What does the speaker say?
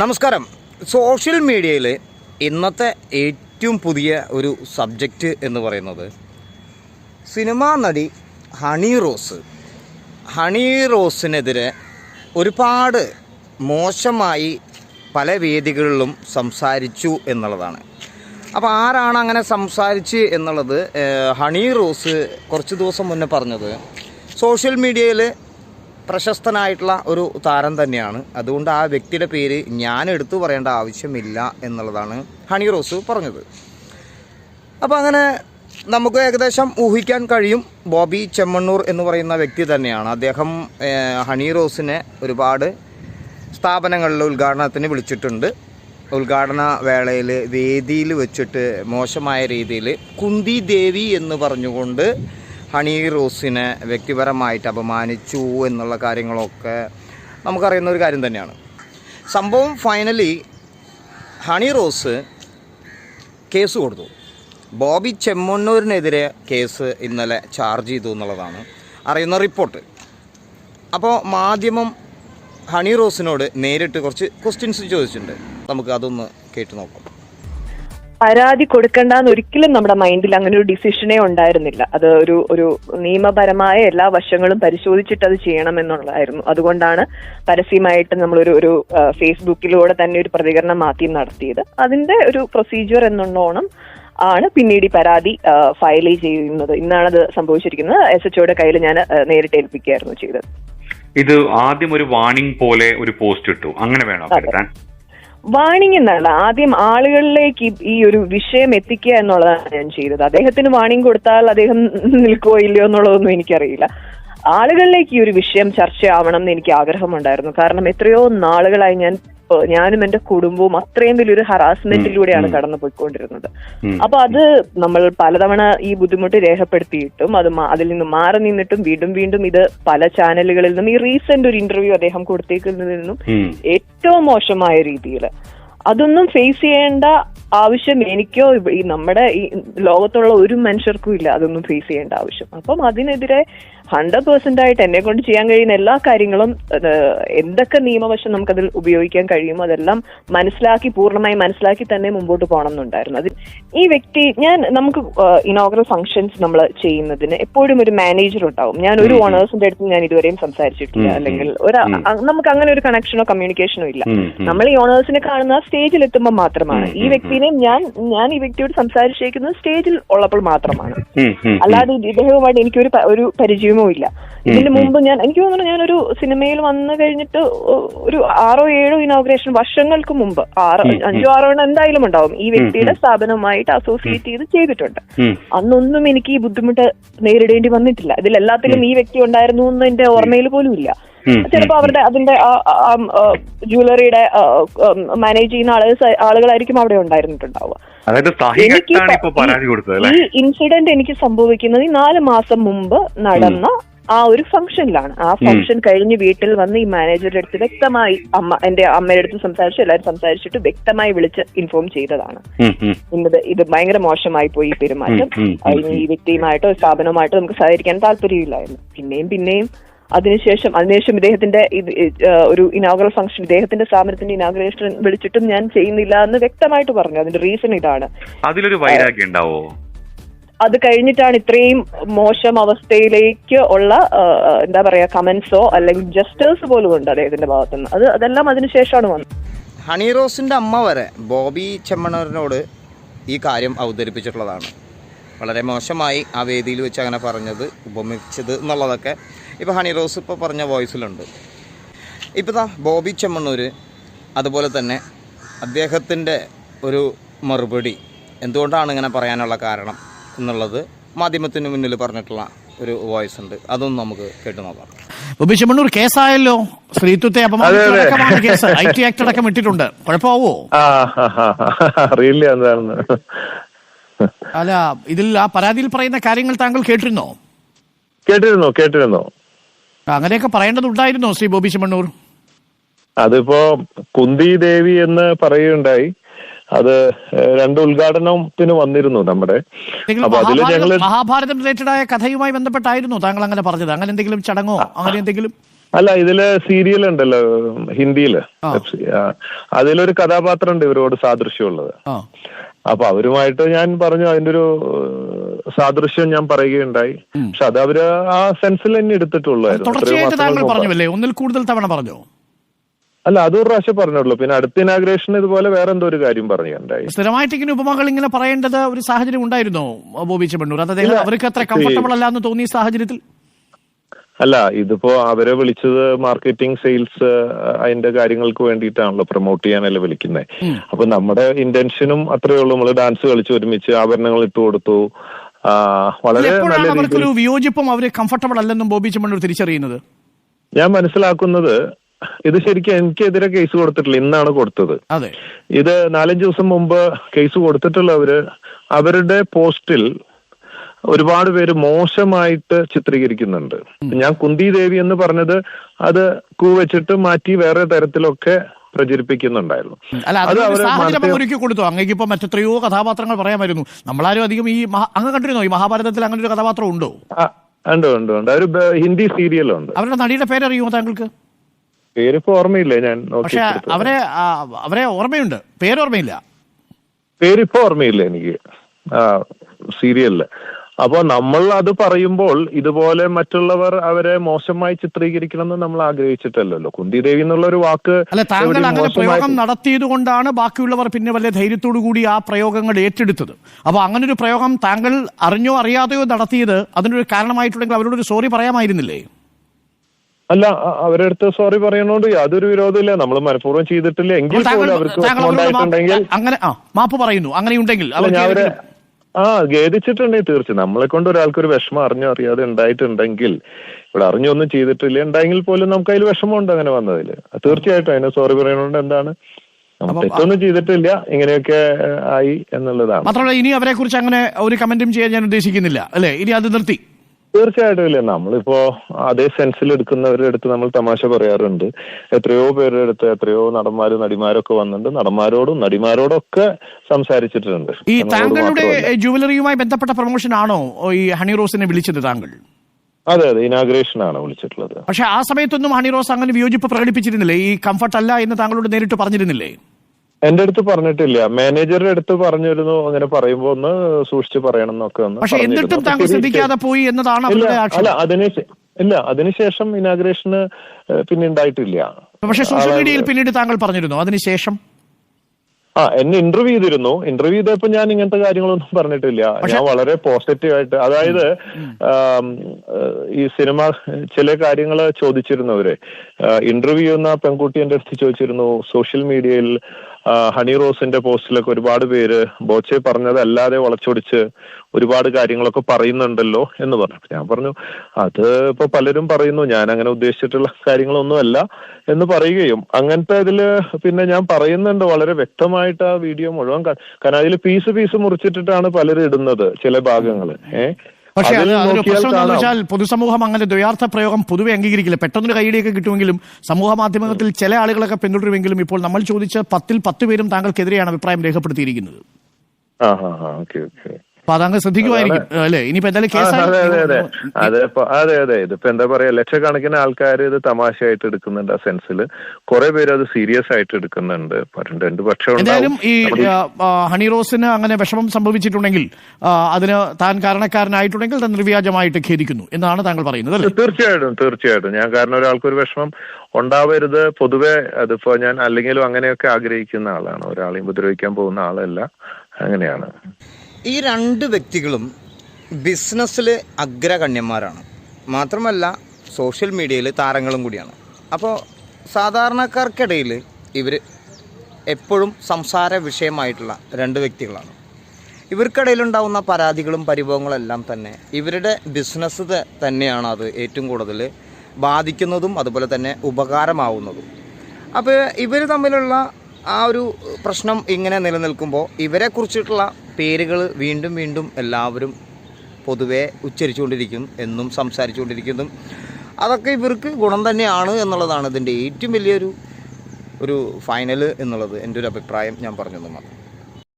നമസ്കാരം. സോഷ്യൽ മീഡിയയിൽ ഇന്നത്തെ ഏറ്റവും പുതിയ ഒരു സബ്ജക്റ്റ് എന്ന് പറയുന്നത് സിനിമാ നടി ഹണി റോസ്. ഹണി റോസിനെതിരെ ഒരുപാട് മോശമായി പല വേദികളിലും സംസാരിച്ചു എന്നുള്ളതാണ്. അപ്പോൾ ആരാണ് അങ്ങനെ സംസാരിച്ച് എന്നുള്ളത് ഹണി റോസ് കുറച്ച് ദിവസം മുന്നേ പറഞ്ഞത്. സോഷ്യൽ മീഡിയയിൽ പ്രശസ്തനായിട്ടുള്ള ഒരു താരം തന്നെയാണ്. അതുകൊണ്ട് ആ വ്യക്തിയുടെ പേര് ഞാൻ എടുത്തു പറയേണ്ട ആവശ്യമില്ല എന്നുള്ളതാണ് ഹണി റോസ് പറഞ്ഞത്. അപ്പോൾ അങ്ങനെ നമുക്ക് ഏകദേശം ഊഹിക്കാൻ കഴിയും. ബോബി ചെമ്മണ്ണൂർ എന്ന് പറയുന്ന വ്യക്തി തന്നെയാണ്. അദ്ദേഹം ഹണി റോസിനെ ഒരുപാട് സ്ഥാപനങ്ങളിൽ ഉദ്ഘാടനത്തിന് വിളിച്ചിട്ടുണ്ട്. ഉദ്ഘാടന വേളയിൽ വേദിയിൽ വെച്ചിട്ട് മോശമായ രീതിയിൽ കുന്തി ദേവി എന്ന് പറഞ്ഞുകൊണ്ട് ഹണി റോസിനെ വ്യക്തിപരമായിട്ട് അപമാനിച്ചു എന്നുള്ള കാര്യങ്ങളൊക്കെ നമുക്കറിയുന്ന ഒരു കാര്യം തന്നെയാണ്. സംഭവം ഫൈനലി ഹണി റോസ് കേസ് കൊടുത്തു. ബോബി ചെമ്മണ്ണൂരിനെതിരെ കേസ് ഇന്നലെ ചാർജ് ചെയ്തു എന്നുള്ളതാണ് അറിയുന്ന റിപ്പോർട്ട്. അപ്പോൾ മാധ്യമം ഹണി റോസിനോട് നേരിട്ട് കുറച്ച് ക്വസ്റ്റ്യൻസ് ചോദിച്ചിട്ടുണ്ട്. നമുക്ക് അതൊന്ന് കേട്ട് നോക്കാം. പരാതി കൊടുക്കണ്ടെന്ന് ഒരിക്കലും നമ്മുടെ മൈൻഡിൽ അങ്ങനെ ഒരു ഡിസിഷനേ ഉണ്ടായിരുന്നില്ല. അത് ഒരു ഒരു നിയമപരമായ എല്ലാ വശങ്ങളും പരിശോധിച്ചിട്ട് അത് ചെയ്യണം എന്നുള്ളതായിരുന്നു. അതുകൊണ്ടാണ് പരസ്യമായിട്ട് നമ്മളൊരു ഒരു ഫേസ്ബുക്കിലൂടെ തന്നെ ഒരു പ്രതികരണം മാറ്റി നടത്തിയത്. അതിന്റെ ഒരു പ്രൊസീജിയർ എന്നുള്ളോണം ആണ് പിന്നീട് ഈ പരാതി ഫയൽ ചെയ്യുന്നത്. ഇന്നാണ് അത് സംഭവിച്ചിരിക്കുന്നത്. എസ് എച്ച് കയ്യിൽ ഞാൻ നേരിട്ട് ഏൽപ്പിക്കുകയായിരുന്നു ചെയ്തത്. ഇത് ആദ്യം ഒരു വാണിംഗ് പോലെ ഒരു പോസ്റ്റ് ഇട്ടു. അങ്ങനെ വേണോ കരുതാൻ? വാണിംഗ് എന്നല്ല ആദ്യം ആളുകളിലേക്ക് ഈ- ഒരു വിഷയം എത്തിക്കുക എന്നുള്ളതാണ് ഞാൻ ചെയ്തത്. അദ്ദേഹത്തിന് വാണിംഗ് കൊടുത്താൽ അദ്ദേഹം നിൽക്കുവോ ഇല്ലയോ എന്നുള്ളതൊന്നും എനിക്കറിയില്ല. ആളുകളിലേക്ക് ഈ ഒരു വിഷയം ചർച്ചയാവണം എന്ന് എനിക്ക് ആഗ്രഹമുണ്ടായിരുന്നു. കാരണം എത്രയോ നാളുകളായി ഞാൻ ഞാനും എന്റെ കുടുംബവും അത്രയും വലിയൊരു ഹറാസ്മെന്റിലൂടെയാണ് കടന്നു പോയിക്കൊണ്ടിരുന്നത്. അപ്പൊ അത് നമ്മൾ പലതവണ ഈ ബുദ്ധിമുട്ട് രേഖപ്പെടുത്തിയിട്ടും അത് അതിൽ നിന്ന് മാറി നിന്നിട്ടും വീണ്ടും വീണ്ടും ഇത് പല ചാനലുകളിൽ നിന്നും ഈ റീസെന്റ് ഒരു ഇന്റർവ്യൂ അദ്ദേഹം കൊടുത്തേക്കുന്നതിൽ നിന്നും ഏറ്റവും മോശമായ രീതിയിൽ അതൊന്നും ഫേസ് ചെയ്യേണ്ട ആവശ്യം എനിക്കോ ഈ നമ്മുടെ ഈ ലോകത്തുള്ള ഒരു മനുഷ്യർക്കും ഇല്ല അതൊന്നും ഫേസ് ചെയ്യേണ്ട ആവശ്യം. അപ്പം അതിനെതിരെ ഹൺഡ്രഡ് പെർസെന്റ് ആയിട്ട് എന്നെ കൊണ്ട് ചെയ്യാൻ കഴിയുന്ന എല്ലാ കാര്യങ്ങളും എന്തൊക്കെ നിയമവശം നമുക്കതിൽ ഉപയോഗിക്കാൻ കഴിയുമോ അതെല്ലാം മനസ്സിലാക്കി പൂർണമായി മനസ്സിലാക്കി തന്നെ മുമ്പോട്ട് പോകണം എന്നുണ്ടായിരുന്നു അതിൽ ഈ വ്യക്തി ഞാൻ നമുക്ക് ഇനോഗ്രൽ ഫംഗ്ഷൻസ് നമ്മൾ ചെയ്യുന്നതിന് എപ്പോഴും ഒരു മാനേജർ ഉണ്ടാവും. ഞാൻ ഒരു ഓണേഴ്സിന്റെ അടുത്ത് ഞാൻ ഇതുവരെയും സംസാരിച്ചിട്ടില്ല. അല്ലെങ്കിൽ ഒരു നമുക്ക് അങ്ങനെ ഒരു കണക്ഷനോ കമ്മ്യൂണിക്കേഷനോ ഇല്ല. നമ്മൾ ഈ ഓണേഴ്സിനെ കാണുന്ന സ്റ്റേജിൽ എത്തുമ്പോൾ മാത്രമാണ്. ഈ ഉം, വ്യക്തിനെ ഞാൻ ഞാൻ ഈ വ്യക്തിയോട് സംസാരിച്ചിരിക്കുന്നത് സ്റ്റേജിൽ ഉള്ളപ്പോൾ മാത്രമാണ്. അല്ലാതെ ഇദ്ദേഹവുമായിട്ട് എനിക്കൊരു ഒരു പരിചയമോ ഇല്ല ഇതിന് മുമ്പ് ഞാൻ എനിക്ക് തോന്നുന്നു ഞാനൊരു സിനിമയിൽ വന്നു കഴിഞ്ഞിട്ട് ഒരു ആറോ ഏഴോ ഇനോഗ്രേഷൻ വർഷങ്ങൾക്ക് മുമ്പ് ആറ്. അഞ്ചോ ആറോ എണ്ണം എന്തായാലും ഉണ്ടാവും ഈ വ്യക്തിയുടെ. സ്ഥാപനവുമായിട്ട് അസോസിയേറ്റ് ചെയ്ത് ചെയ്തിട്ടുണ്ട്. അന്നൊന്നും എനിക്ക് ഈ ബുദ്ധിമുട്ട് നേരിടേണ്ടി വന്നിട്ടില്ല ഇതിലെല്ലാത്തിലും ഈ വ്യക്തി ഉണ്ടായിരുന്നു എന്ന് എന്റെ ഓർമ്മയിൽ പോലും ഇല്ല ചിലപ്പോ അവരുടെ അതിന്റെ ജ്വല്ലറിയുടെ മാനേജ് ചെയ്യുന്ന ആളുകൾ ആളുകളായിരിക്കും അവിടെ ഉണ്ടായിരുന്നിട്ടുണ്ടാവുക. എനിക്ക് ഈ- ഇൻസിഡന്റ് എനിക്ക് സംഭവിക്കുന്നത് ഈ നാല് മാസം മുമ്പ് നടന്ന ആ ഒരു ഫംഗ്ഷനിലാണ് ആ ഫംഗ്ഷൻ കഴിഞ്ഞ് വീട്ടിൽ വന്ന് ഈ മാനേജറുടെ അടുത്ത് വ്യക്തമായി അമ്മ എന്റെ അമ്മയുടെ അടുത്ത് സംസാരിച്ചു എല്ലാവരും സംസാരിച്ചിട്ട് വ്യക്തമായി വിളിച്ച് ഇൻഫോം ചെയ്തതാണ്. ഇന്നത് ഇത് ഭയങ്കര മോശമായി പോയി ഈ പെരുമാറ്റം. ഈ വ്യക്തിയുമായിട്ടോ സ്ഥാപനവുമായിട്ടോ നമുക്ക് സഹകരിക്കാൻ താല്പര്യമില്ലായിരുന്നു. പിന്നെയും പിന്നെയും അതിനുശേഷം അതിനുശേഷം ഇദ്ദേഹത്തിന്റെ ഒരു ഇനാഗ്രൽ ഫംഗ്ഷൻ ഇദ്ദേഹത്തിന്റെ സ്ഥാപനത്തിന്റെ ഇനാഗ്രേഷൻ വിളിച്ചിട്ടും ഞാൻ ചെയ്യുന്നില്ല എന്ന് വ്യക്തമായിട്ട് പറഞ്ഞു. അതിന്റെ റീസൺ ഇതാണ്. അതിലൊരു വൈരാഗ്യം ഉണ്ടാവോ? അത് കഴിഞ്ഞിട്ടാണ് ഇത്രയും മോശം അവസ്ഥയിലേക്ക് ഉള്ള എന്താ പറയാ കമന്റ്സോ അല്ലെങ്കിൽ ജസ്റ്റേഴ്സ് പോലും ഉണ്ട് അദ്ദേഹത്തിന്റെ ഭാഗത്തുനിന്ന്. അത് അതെല്ലാം അതിനുശേഷമാണ് വന്നത്. ഹണി റോസിന്റെ അമ്മ വരെ ബോബി ചെമ്മണറിനോട് ഈ കാര്യം അവതരിപ്പിച്ചിട്ടുള്ളതാണ്. വളരെ മോശമായി ആ വേദിയിൽ വെച്ച് അങ്ങനെ പറഞ്ഞത് ഉപമിച്ചത് എന്നുള്ളതൊക്കെ ഇപ്പോൾ ഹണി റോസ് ഇപ്പോൾ പറഞ്ഞ വോയിസിലുണ്ട്. ഇപ്പോൾ താ ബോബി ചെമ്മണ്ണൂർ അതുപോലെ തന്നെ അദ്ദേഹത്തിന്റെ ഒരു മറുപടി എന്തുകൊണ്ടാണ് ഇങ്ങനെ പറയാനുള്ള കാരണം എന്നുള്ളത് മാധ്യമത്തിന് മുന്നിൽ പറഞ്ഞിട്ടുള്ള ഒരു വോയിസ് ഉണ്ട്. അതൊന്നും നമുക്ക് കേട്ടു നോക്കാം. ബോബി ചെമ്മണ്ണൂർ കേസായല്ലോ. സ്ത്രീത്വത്തെ അപമാനിച്ചടക്കമാണ് കേസ്. ഐ ടി ആക്ട് അടക്കം ഇട്ടിട്ടുണ്ട് കുഴപ്പമാവോ. അറിയില്ല എന്താണെന്ന്. അല്ല ഇതിൽ ആ പരാതിയിൽ പറയുന്ന കാര്യങ്ങൾ താങ്കൾ കേട്ടിരുന്നോ? കേട്ടിരുന്നോ കേട്ടിരുന്നു. അങ്ങനെയൊക്കെ പറയേണ്ടതുണ്ടായിരുന്നോ ശ്രീ ബോബി ചെമ്മണ്ണൂർ? അതിപ്പോ കുന്തി ദേവി എന്ന് പറയുകയുണ്ടായി. അത് രണ്ട് ഉദ്ഘാടനത്തിന് വന്നിരുന്നു നമ്മുടെ. അപ്പൊ അതിൽ ഞങ്ങൾ മഹാഭാരതം റിലേറ്റഡ് ആയ കഥയുമായി ബന്ധപ്പെട്ടായിരുന്നു താങ്കൾ അങ്ങനെ പറഞ്ഞത്? അങ്ങനെ എന്തെങ്കിലും ചടങ്ങോ? അങ്ങനെ എന്തെങ്കിലും? അല്ല ഇതിൽ സീരിയൽ ഉണ്ടല്ലോ ഹിന്ദിയിൽ. അതിലൊരു കഥാപാത്രം ഉണ്ട് ഇവരോട് സാദൃശ്യമുള്ളത്. അപ്പൊ അവരുമായിട്ട് ഞാൻ പറഞ്ഞു അതിന്റെ ഒരു സാദൃശ്യം ഞാൻ പറയുകയുണ്ടായി. പക്ഷെ അത് അവർ ആ സെൻസിൽ തന്നെ എടുത്തിട്ടുള്ളായിരുന്നു അത് ഒരു താങ്കൾ. ഒന്നിൽ കൂടുതൽ തവണ പറഞ്ഞോ? അല്ല അതൊരു പ്രാവശ്യം പറഞ്ഞുള്ളൂ. പിന്നെ അടുത്ത ഇനാഗ്രേഷൻ ഇതുപോലെ വേറെ എന്തോ ഒരു കാര്യം പറഞ്ഞുണ്ടായി സ്ഥിരമായിട്ട് ഇങ്ങനെ ഉപമകൾ ഇങ്ങനെ പറയേണ്ടത് ഒരു സാഹചര്യം ഉണ്ടായിരുന്നോ ബോബി ചെമ്മണ്ണൂർ? അത് അദ്ദേഹം അവർക്ക് അത്ര കംഫർട്ടബിൾ അല്ല എന്ന് തോന്നിയ സാഹചര്യത്തിൽ? അല്ല ഇതിപ്പോ അവരെ വിളിച്ചത് മാർക്കറ്റിംഗ് സെയിൽസ് അതിന്റെ കാര്യങ്ങൾക്ക് വേണ്ടിയിട്ടാണല്ലോ പ്രൊമോട്ട് ചെയ്യാനല്ലേ വിളിക്കുന്നത് അപ്പൊ നമ്മുടെ ഇന്റൻഷനും അത്രയേ ഉള്ളൂ. നമ്മൾ ഡാൻസ് കളിച്ച് ഒരുമിച്ച് ആഭരണങ്ങൾ ഇട്ട് കൊടുത്തു. വളരെ നല്ല രീതിയിൽ വിയോജിപ്പും അവർ കംഫർട്ടബിൾ അല്ലെന്നും ബോബി ചെമ്മണ്ണൂർ തിരിച്ചറിയുന്നത്? ഞാൻ മനസ്സിലാക്കുന്നത് ഇത് ശരിക്കും എനിക്കെതിരെ കേസ് കൊടുത്തിട്ടില്ല ഇന്നാണ് കൊടുത്തത്. അതെ. ഇത് നാലഞ്ച് ദിവസം മുമ്പ് കേസ് കൊടുത്തിട്ടുള്ളവര് അവരുടെ പോസ്റ്റിൽ ഒരുപാട് പേര് മോശമായിട്ട് ചിത്രീകരിക്കുന്നുണ്ട്. ഞാൻ കുന്തി ദേവി എന്ന് പറഞ്ഞത് അത് കൂവച്ചിട്ട് മാറ്റി വേറെ തരത്തിലൊക്കെ പ്രചരിപ്പിക്കുന്നുണ്ടായിരുന്നു. അത് ഒരുക്കി കൊടുത്തു. അങ്ങേക്ക് ഇപ്പൊ മറ്റെത്രയോ കഥാപാത്രങ്ങൾ പറയാമായിരുന്നു. നമ്മളാരും അധികം ഈ അങ്ങ് കണ്ടിരുന്നോ? ഈ മഹാഭാരതത്തിൽ അങ്ങനെ ഒരു കഥാപാത്രം ഉണ്ടോ? ഉണ്ട് ഉണ്ട് ഉണ്ട്. ഒരു ഹിന്ദി സീരിയലുണ്ട്. അവരുടെ നടിയുടെ പേരറിയുമോ താങ്കൾക്ക്? പേരിപ്പോ ഓർമ്മയില്ല ഞാൻ പക്ഷെ അവരെ അവരെ ഓർമ്മയുണ്ട്. പേരോർമ്മയില്ല. പേരിപ്പോ ഓർമ്മയില്ല എനിക്ക്. ആ സീരിയലിൽ. അപ്പൊ നമ്മൾ അത് പറയുമ്പോൾ ഇതുപോലെ മറ്റുള്ളവർ അവരെ മോശമായി ചിത്രീകരിക്കണം എന്ന് നമ്മൾ ആഗ്രഹിച്ചിട്ടല്ലല്ലോ. കുന്തിദേവി എന്നുള്ള ഒരു വാക്ക് അല്ല താങ്കൾ എവിടെയും അങ്ങനെ പ്രയോഗം നടത്തിയത് കൊണ്ടാണ് ബാക്കിയുള്ളവർ പിന്നെ വലിയ ധൈര്യത്തോടു കൂടി ആ പ്രയോഗങ്ങൾ ഏറ്റെടുത്തത്. അപ്പൊ അങ്ങനെ ഒരു പ്രയോഗം താങ്കൾ അറിഞ്ഞോ അറിയാതെയോ നടത്തിയത് അതിനൊരു കാരണമായിട്ടുണ്ടെങ്കിൽ അവരോടൊരു സോറി പറയാമായിരുന്നില്ലേ? അല്ല അവരുടെ അടുത്ത് സോറി പറയണോണ്ട് യാതൊരു വിരോധമില്ല. നമ്മൾ മനഃപൂർവം ചെയ്തിട്ടില്ല. എങ്കിൽ പോലും അവർക്ക് അങ്ങനെ മാപ്പ് പറയുന്നു. അങ്ങനെയുണ്ടെങ്കിൽ ആ ഖേദിച്ചിട്ടുണ്ടെങ്കിൽ തീർച്ചയായും. നമ്മളെ കൊണ്ട് ഒരാൾക്ക് ഒരു വിഷമം അറിഞ്ഞോ അറിയാതെ ഉണ്ടായിട്ടുണ്ടെങ്കിൽ ഇവിടെ അറിഞ്ഞൊന്നും ചെയ്തിട്ടില്ല ഉണ്ടായെങ്കിൽ പോലും നമുക്ക് അതിൽ വിഷമമുണ്ട് അങ്ങനെ വന്നതിൽ. തീർച്ചയായിട്ടും. അതിനെ സോറി പറയുന്നതുകൊണ്ട് എന്താണ്? തെറ്റൊന്നും ചെയ്തിട്ടില്ല ഇങ്ങനെയൊക്കെ ആയി എന്നുള്ളതാണ്. മാത്രമല്ല ഇനി അവരെ കുറിച്ച് അങ്ങനെ ഒരു കമന്റും ചെയ്യാൻ ഞാൻ ഉദ്ദേശിക്കുന്നില്ല. അല്ലെ? ഇനി അത് നിർത്തി. തീർച്ചയായിട്ടും ഇല്ല. നമ്മളിപ്പോ അതേ സെൻസിൽ എടുക്കുന്നവരുടെ അടുത്ത് നമ്മൾ തമാശ പറയാറുണ്ട്. എത്രയോ പേരുടെ അടുത്ത് എത്രയോ നടന്മാരും നടിമാരൊക്കെ വന്നിട്ടുണ്ട്. നടന്മാരോടും നടിമാരോടൊക്കെ സംസാരിച്ചിട്ടുണ്ട്. ഈ താങ്കളുടെ. ജുവലറിയുമായി ബന്ധപ്പെട്ട പ്രൊമോഷൻ ആണോ? ഈ ഹണി റോസിനെ വിളിച്ചത് താങ്കൾ? അതെ അതെ. ഇനാഗ്രേഷൻ ആണ് വിളിച്ചിട്ടുള്ളത്. പക്ഷെ ആ സമയത്തൊന്നും ഹണി റോസ് അങ്ങനെ വിയോജിപ്പ് പ്രകടിപ്പിച്ചിരുന്നില്ലേ? ഈ കംഫർട്ട് അല്ല എന്ന് താങ്കളോട് നേരിട്ട് പറഞ്ഞിരുന്നില്ലേ? എന്റെ അടുത്ത് പറഞ്ഞിട്ടില്ല. മാനേജറുടെ അടുത്ത് പറഞ്ഞിരുന്നു. അങ്ങനെ പറയുമ്പോ ഒന്ന് സൂക്ഷിച്ച് പറയണം എന്നൊക്കെ ഒന്ന് ശ്രദ്ധിക്കാതെ പോയി എന്നതാണ് അല്ല അതിന് ഇല്ല അതിനുശേഷം ഇനാഗ്രേഷന് പിന്നെ ഉണ്ടായിട്ടില്ല. പക്ഷേ സോഷ്യൽ മീഡിയയിൽ പിന്നീട് താങ്കൾ പറഞ്ഞിരുന്നു? അതിനുശേഷം? ആ എന്നെ ഇന്റർവ്യൂ ചെയ്തിരുന്നു. ഇന്റർവ്യൂ ചെയ്തപ്പോ ഞാൻ ഇങ്ങനത്തെ കാര്യങ്ങളൊന്നും പറഞ്ഞിട്ടില്ല. ഞാൻ വളരെ പോസിറ്റീവ് ആയിട്ട് അതായത് ഈ സിനിമ ചില കാര്യങ്ങൾ ചോദിച്ചിരുന്നവരെ. ഇന്റർവ്യൂ ചെയ്യുന്ന പെൺകുട്ടി എന്റെ അടുത്ത് ചോദിച്ചിരുന്നു. സോഷ്യൽ മീഡിയയിൽ ഹണി റോസിന്റെ പോസ്റ്റിലൊക്കെ ഒരുപാട് പേര് ബോച്ചെ പറഞ്ഞതല്ലാതെ വളച്ചൊടിച്ച് ഒരുപാട് കാര്യങ്ങളൊക്കെ പറയുന്നുണ്ടല്ലോ എന്ന് പറഞ്ഞു. ഞാൻ പറഞ്ഞു അത് ഇപ്പൊ പലരും പറയുന്നു ഞാൻ അങ്ങനെ ഉദ്ദേശിച്ചിട്ടുള്ള കാര്യങ്ങളൊന്നുമല്ല എന്ന് പറയുകയും. അങ്ങനത്തെ ഇതിൽ പിന്നെ ഞാൻ പറയുന്നുണ്ട് വളരെ വ്യക്തമായിട്ട് ആ വീഡിയോ മുഴുവൻ കാരണം അതിൽ പീസ് പീസ് മുറിച്ചിട്ടിട്ടാണ് പലരും ഇടുന്നത് ചില ഭാഗങ്ങൾ. ഏഹ് പക്ഷെ അതൊരു പ്രശ്നം എന്താണെന്ന് വെച്ചാൽ പൊതുസമൂഹം അങ്ങനെ ദ്വയാർത്ഥ പ്രയോഗം പൊതുവെ അംഗീകരിക്കില്ല. പെട്ടെന്നൊരു കൈയിടിയൊക്കെ കിട്ടുമെങ്കിലും സമൂഹ മാധ്യമത്തിൽ ചില ആളുകളൊക്കെ പിന്തുടരുമെങ്കിലും ഇപ്പോൾ നമ്മൾ ചോദിച്ച പത്തിൽ പത്ത് പേരും താങ്കൾക്കെതിരെയാണ് അഭിപ്രായം രേഖപ്പെടുത്തിയിരിക്കുന്നത്. ആ ഹാ ഹാ ഓക്കെ ഓക്കെ. അപ്പൊ അതങ്ങ് ശ്രദ്ധിക്കുമായിരിക്കും. അല്ലെ? ഇനിയിപ്പോ എന്തായാലും ആ, അതെ അതെ ഇതിപ്പോ എന്താ പറയാ ലക്ഷക്കണക്കിന് ആൾക്കാർ ഇത് തമാശയായിട്ട് എടുക്കുന്നുണ്ട് ആ സെൻസിൽ കുറെ പേര് അത് സീരിയസ് ആയിട്ട് എടുക്കുന്നുണ്ട്. രണ്ട് പക്ഷം എന്തായാലും ഈ ഹണി റോസിന് അങ്ങനെ വിഷമം സംഭവിച്ചിട്ടുണ്ടെങ്കിൽ അതിന് താൻ കാരണക്കാരനായിട്ടുണ്ടെങ്കിൽ താൻ നിർവ്യാജമായിട്ട് ഖേദിക്കുന്നു എന്നാണ് താങ്കൾ പറയുന്നത് അല്ലേ? തീർച്ചയായിട്ടും തീർച്ചയായിട്ടും. ഞാൻ കാരണം ഒരാൾക്ക് ഒരു വിഷമം ഉണ്ടാവരുത്. പൊതുവെ അതിപ്പോ ഞാൻ അല്ലെങ്കിലും അങ്ങനെയൊക്കെ ആഗ്രഹിക്കുന്ന ആളാണ്. ഒരാളെയും ഉപദ്രവിക്കാൻ പോകുന്ന ആളല്ല. അങ്ങനെയാണ്. ഈ രണ്ട് വ്യക്തികളും ബിസിനസ്സിൽ അഗ്രഗണ്യന്മാരാണ്. മാത്രമല്ല സോഷ്യൽ മീഡിയയിൽ താരങ്ങളും കൂടിയാണ്. അപ്പോൾ സാധാരണക്കാർക്കിടയിൽ ഇവർ എപ്പോഴും സംസാര വിഷയമായിട്ടുള്ള രണ്ട് വ്യക്തികളാണ്. ഇവർക്കിടയിലുണ്ടാവുന്ന പരാതികളും പരിഭവങ്ങളെല്ലാം തന്നെ ഇവരുടെ ബിസിനസ് തന്നെയാണ് അത് ഏറ്റവും കൂടുതൽ ബാധിക്കുന്നതും അതുപോലെ തന്നെ ഉപകാരമാവുന്നതും. അപ്പോൾ ഇവർ തമ്മിലുള്ള ആ ഒരു പ്രശ്നം ഇങ്ങനെ നിലനിൽക്കുമ്പോൾ ഇവരെ കുറിച്ചിട്ടുള്ള പേരുകൾ വീണ്ടും വീണ്ടും എല്ലാവരും പൊതുവെ ഉച്ചരിച്ചുകൊണ്ടിരിക്കും എന്നും സംസാരിച്ചുകൊണ്ടിരിക്കുന്നു അതൊക്കെ ഇവർക്ക് ഗുണം തന്നെയാണ് എന്നുള്ളതാണ് ഇതിന്റെ ഏറ്റവും വലിയൊരു ഒരു ഫൈനൽ എന്നുള്ളത് എന്റെ ഒരു അഭിപ്രായം ഞാൻ പറഞ്ഞു തന്നെ